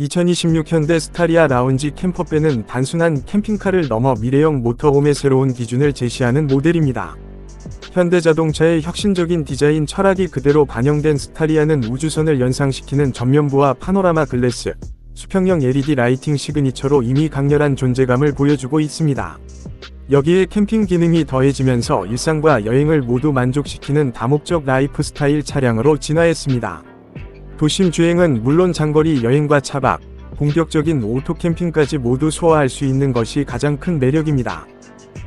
2026 현대 스타리아 라운지 캠퍼밴은 단순한 캠핑카를 넘어 미래형 모터홈의 새로운 기준을 제시하는 모델입니다. 현대자동차의 혁신적인 디자인 철학이 그대로 반영된 스타리아는 우주선을 연상시키는 전면부와 파노라마 글래스, 수평형 LED 라이팅 시그니처로 이미 강렬한 존재감을 보여주고 있습니다. 여기에 캠핑 기능이 더해지면서 일상과 여행을 모두 만족시키는 다목적 라이프 스타일 차량으로 진화했습니다. 도심 주행은 물론 장거리 여행과 차박, 본격적인 오토 캠핑까지 모두 소화할 수 있는 것이 가장 큰 매력입니다.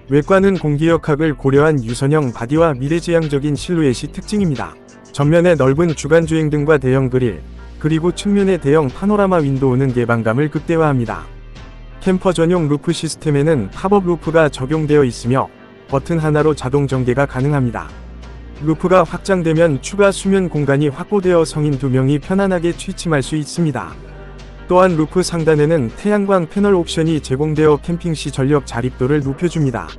외관은 공기역학을 고려한 유선형 바디와 미래지향적인 실루엣이 특징입니다. 전면에 넓은 주간 주행 등과 대형 그릴, 그리고 측면의 대형 파노라마 윈도우는 개방감을 극대화합니다. 캠퍼 전용 루프 시스템에는 팝업 루프가 적용되어 있으며 버튼 하나로 자동 전개가 가능합니다. 루프가 확장되면 추가 수면 공간이 확보되어 성인 2명이 편안하게 취침할 수 있습니다. 또한 루프 상단에는 태양광 패널 옵션이 제공되어 캠핑 시 전력 자립도를 높여줍니다.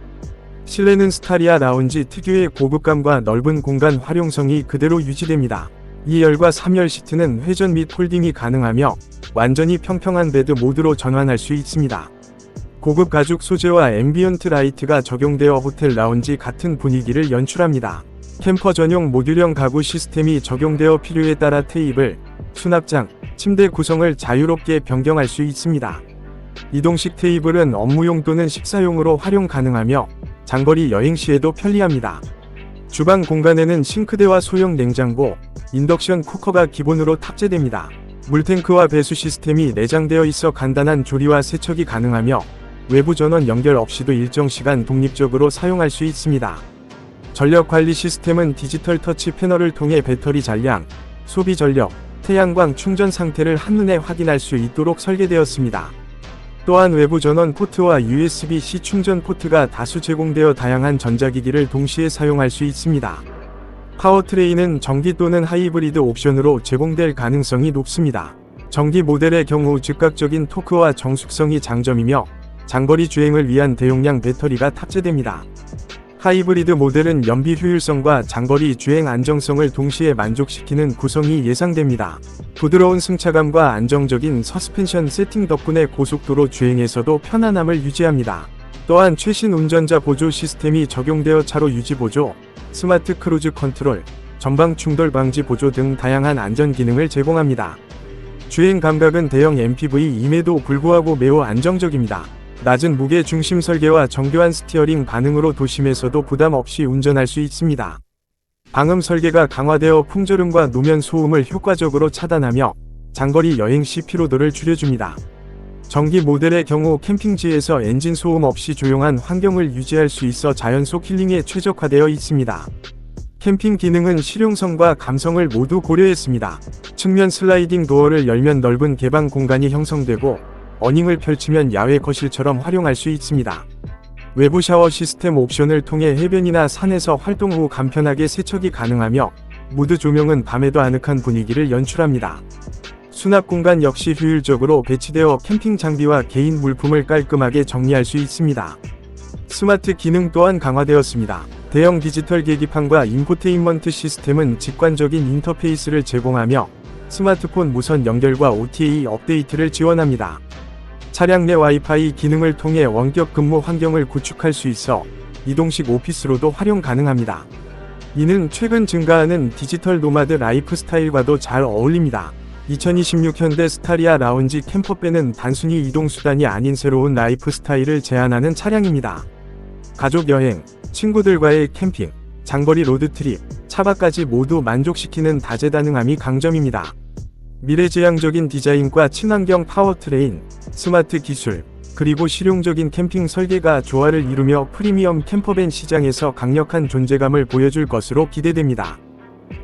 실내는 스타리아 라운지 특유의 고급감과 넓은 공간 활용성이 그대로 유지됩니다. 2열과 3열 시트는 회전 및 폴딩이 가능하며 완전히 평평한 베드 모드로 전환할 수 있습니다. 고급 가죽 소재와 앰비언트 라이트가 적용되어 호텔 라운지 같은 분위기를 연출합니다. 캠퍼 전용 모듈형 가구 시스템이 적용되어 필요에 따라 테이블, 수납장, 침대 구성을 자유롭게 변경할 수 있습니다. 이동식 테이블은 업무용 또는 식사용으로 활용 가능하며 장거리 여행 시에도 편리합니다. 주방 공간에는 싱크대와 소형 냉장고, 인덕션 쿠커가 기본으로 탑재됩니다. 물탱크와 배수 시스템이 내장되어 있어 간단한 조리와 세척이 가능하며 외부 전원 연결 없이도 일정 시간 독립적으로 사용할 수 있습니다. 전력 관리 시스템은 디지털 터치 패널을 통해 배터리 잔량, 소비 전력, 태양광 충전 상태를 한눈에 확인할 수 있도록 설계되었습니다. 또한 외부 전원 포트와 USB-C 충전 포트가 다수 제공되어 다양한 전자기기를 동시에 사용할 수 있습니다. 파워트레인은 전기 또는 하이브리드 옵션으로 제공될 가능성이 높습니다. 전기 모델의 경우 즉각적인 토크와 정숙성이 장점이며 장거리 주행을 위한 대용량 배터리가 탑재됩니다. 하이브리드 모델은 연비 효율성과 장거리 주행 안정성을 동시에 만족시키는 구성이 예상됩니다. 부드러운 승차감과 안정적인 서스펜션 세팅 덕분에 고속도로 주행에서도 편안함을 유지합니다. 또한 최신 운전자 보조 시스템이 적용되어 차로 유지 보조, 스마트 크루즈 컨트롤, 전방 충돌 방지 보조 등 다양한 안전 기능을 제공합니다. 주행 감각은 대형 MPV임에도 불구하고 매우 안정적입니다. 낮은 무게 중심 설계와 정교한 스티어링 반응으로 도심에서도 부담 없이 운전할 수 있습니다. 방음 설계가 강화되어 풍절음과 노면 소음을 효과적으로 차단하며 장거리 여행 시 피로도를 줄여줍니다. 전기 모델의 경우 캠핑지에서 엔진 소음 없이 조용한 환경을 유지할 수 있어 자연속 힐링에 최적화되어 있습니다. 캠핑 기능은 실용성과 감성을 모두 고려했습니다. 측면 슬라이딩 도어를 열면 넓은 개방 공간이 형성되고 어닝을 펼치면 야외 거실처럼 활용할 수 있습니다. 외부 샤워 시스템 옵션을 통해 해변이나 산에서 활동 후 간편하게 세척이 가능하며 무드 조명은 밤에도 아늑한 분위기를 연출합니다. 수납 공간 역시 효율적으로 배치되어 캠핑 장비와 개인 물품을 깔끔하게 정리할 수 있습니다. 스마트 기능 또한 강화되었습니다. 대형 디지털 계기판과 인포테인먼트 시스템은 직관적인 인터페이스를 제공하며 스마트폰 무선 연결과 OTA 업데이트를 지원합니다. 차량 내 와이파이 기능을 통해 원격 근무 환경을 구축할 수 있어 이동식 오피스로도 활용 가능합니다. 이는 최근 증가하는 디지털 노마드 라이프 스타일과도 잘 어울립니다. 2026 현대 스타리아 라운지 캠퍼밴은 단순히 이동수단이 아닌 새로운 라이프 스타일을 제안하는 차량입니다. 가족 여행, 친구들과의 캠핑, 장거리 로드트립, 차박까지 모두 만족시키는 다재다능함이 강점입니다. 미래지향적인 디자인과 친환경 파워트레인, 스마트 기술, 그리고 실용적인 캠핑 설계가 조화를 이루며 프리미엄 캠퍼밴 시장에서 강력한 존재감을 보여줄 것으로 기대됩니다.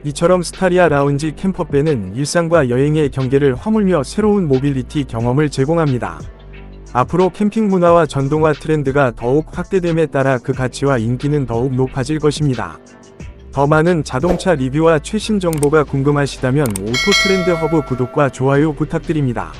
이처럼 스타리아 라운지 캠퍼밴은 일상과 여행의 경계를 허물며 새로운 모빌리티 경험을 제공합니다. 앞으로 캠핑 문화와 전동화 트렌드가 더욱 확대됨에 따라 그 가치와 인기는 더욱 높아질 것입니다. 더 많은 자동차 리뷰와 최신 정보가 궁금하시다면 오토 트렌드 허브 구독과 좋아요 부탁드립니다.